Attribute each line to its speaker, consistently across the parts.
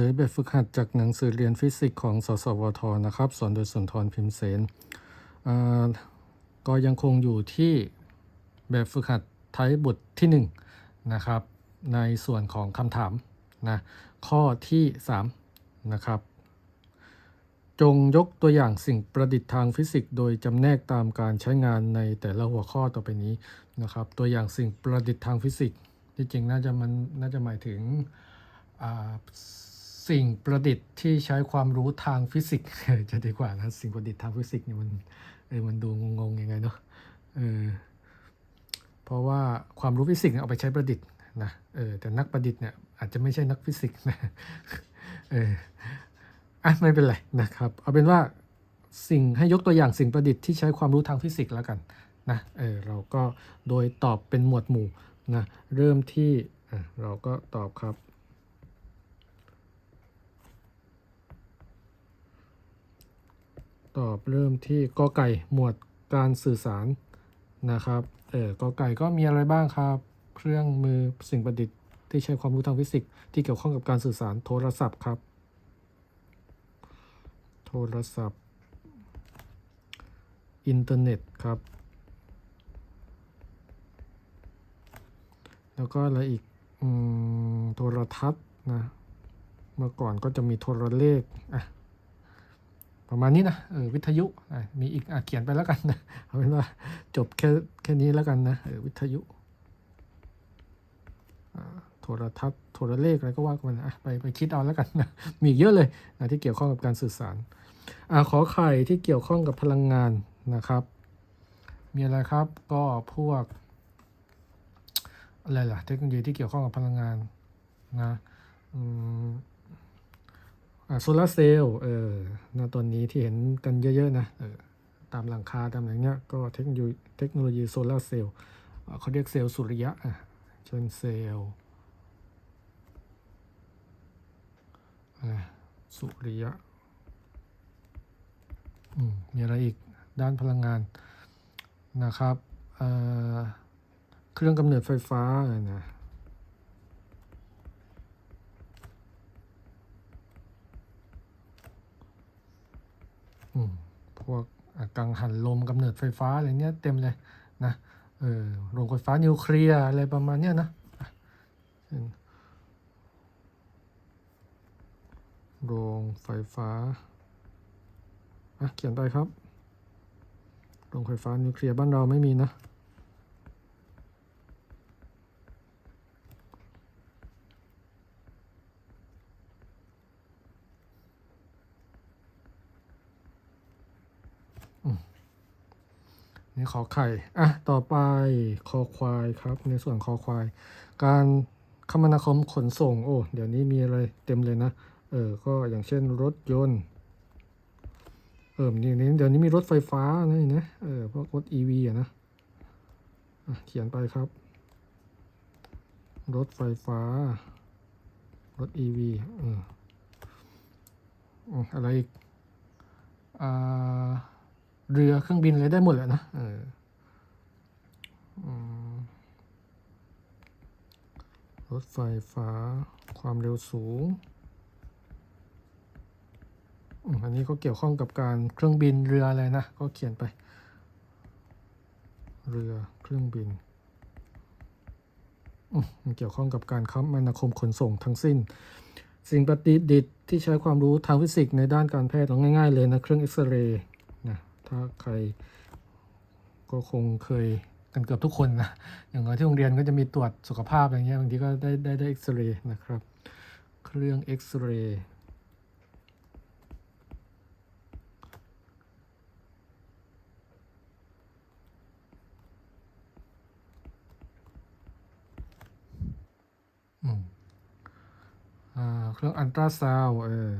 Speaker 1: ลยแบบฝึกหัดจากหนังสือเรียนฟิสิกส์ของ สสวท นะครับ สอนโดยสุนทรพิมพ์เสนก็ยังคงอยู่ที่แบบฝึกหัดท้ายบทที่1นะครับ ในส่วนของคำถามนะข้อที่3นะครับ จงยกตัวอย่างสิ่งประดิษฐ์ทางฟิสิกส์โดยจำแนกตามการใช้งานในแต่ละหัวข้อต่อไปนี้นะครับ ตัวอย่างสิ่งประดิษฐ์ทางฟิสิกส์ที่จริงน่าจะมันน่าจะหมายถึงอ่า สิ่งประดิษฐ์ที่ใช้ความรู้ทางฟิสิกส์จะดีกว่านะสิ่งประดิษฐ์ทางฟิสิกส์เนี่ยมันเออมันดูงงๆยังไงเนาะเออเพราะว่าความรู้ฟิสิกส์เอาไปใช้ประดิษฐ์นะเออแต่นักประดิษฐ์เนี่ยอาจจะไม่ใช่นักฟิสิกส์นะเอออะไม่เป็นไรนะครับ เอาเป็นว่าสิ่งให้ยกตัวอย่างสิ่งประดิษฐ์ที่ใช้ความรู้ทางฟิสิกส์แล้วกันนะเออเราก็โดยตอบเป็นหมวดหมู่นะเริ่มที่อะเราก็ตอบครับ ตอบเริ่มที่กอไก่หมวดการสื่อสารนะครับ เออกอไก่ก็มีอะไรบ้างครับ เครื่องมือสิ่งประดิษฐ์ที่ใช้ความรู้ทางฟิสิกส์ที่เกี่ยวข้องกับการสื่อสารโทรศัพท์ครับ โทรศัพท์ อินเทอร์เน็ตครับ แล้วก็อะไรอีกอโทรทัศน์นะ เมื่อก่อนก็จะมีโทรเลขอะ ประมาณนี้นะเออวิทยุมีอีกอเขียนไปแล้วกันนะเอาเป็นว่าจบแค่แค่นี้แล้วกันนะเออวิทยุโทรทัศน์โทรเลขอะไรก็ว่ากันนะไปไปคิดเอาแล้วกันนะมีเยอะเลยนะที่เกี่ยวข้องกับการสื่อสารอ่าขอไข่ที่เกี่ยวข้องกับพลังงานนะครับ มีอะไรครับก็พวกอะไรล่ะเทคโนโลยีที่เกี่ยวข้องกับพลังงานนะอืม โซลาร์เซลล์เออนะตัวนี้ที่เห็นกันเยอะ ๆ นะเออตามหลังคา ตามอะไรเงี้ย ก็เทคโนโลยีเทคโนโลยีโซลาร์เซลล์เขาเรียกเซลล์สุริยะอะเช่นเซลล์อ่าสุริยะอืมมีอะไรอีกด้านพลังงานนะครับเเครื่องกำเนิดไฟฟ้านะอืม พวกกังหันลมกำเนิดไฟฟ้าอะไรเนี้ยเต็มเลยนะเออโรงไฟฟ้านิวเคลียร์อะไรประมาณเนี้ยนะโรงไฟฟ้าอะเขียนไปครับ โรงไฟฟ้านิวเคลียร์บ้านเราไม่มีนะ นี่ขอไข่ อะ ต่อไปคอควายครับ ในส่วนคอควาย การคมนาคมขนส่ง โอ้ เดี๋ยวนี้มีอะไรเต็มเลยนะ เออ ก็อย่างเช่นรถยนต์ เออนี่นี่เดี๋ยวนี้มีรถไฟฟ้านะนี่นะเออ พวกรถ EV อะนะอะเขียนไปครับ รถไฟฟ้า รถ EV เอออืมอะไรอีก อ่า เรือเครื่องบินอะไรได้หมดแหละนะเอออืมรถไฟฟ้าความเร็วสูง อันนี้ก็เกี่ยวข้องกับการเครื่องบินเรืออะไรนะ ก็เขียนไป เรือเครื่องบินมันเกี่ยวข้องกับการคมนาคมขนส่งทั้งสิ้น สิ่งประดิษฐ์ที่ใช้ความรู้ทางฟิสิกส์ในด้านการแพทย์เอาง่ายๆเลยนะ เครื่องเอ็กซเรย์ ถ้าใครก็คงเคยกันเกือบทุกคนนะ อย่างน้อยที่โรงเรียนก็จะมีตรวจสุขภาพอะไรเงี้ย บางทีก็ได้ได้ได้เอ็กซเรย์นะครับ เครื่องเอ็กซเรย์อ่าเครื่องอันตราซาวเออ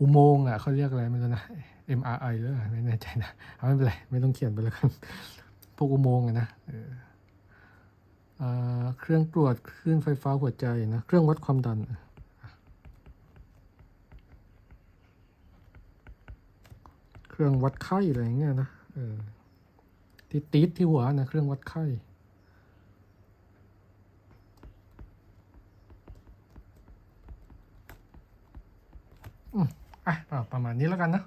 Speaker 1: อุโมงค์อะเขาเรียกอะไรไม่รู้นะ MRI หรือไม่แน่ใจนะเอาไม่เป็นไรไม่ต้องเขียนไปแล้วกันพวกอุโมงค์นะเครื่องตรวจคลื่นไฟฟ้าหัวใจนะเครื่องวัดความดันเครื่องวัดไข้อะไรเงี้ยนะที่ติดที่หัวนะเครื่องวัดไข้ อะประมาณนี้แล้วกันนะ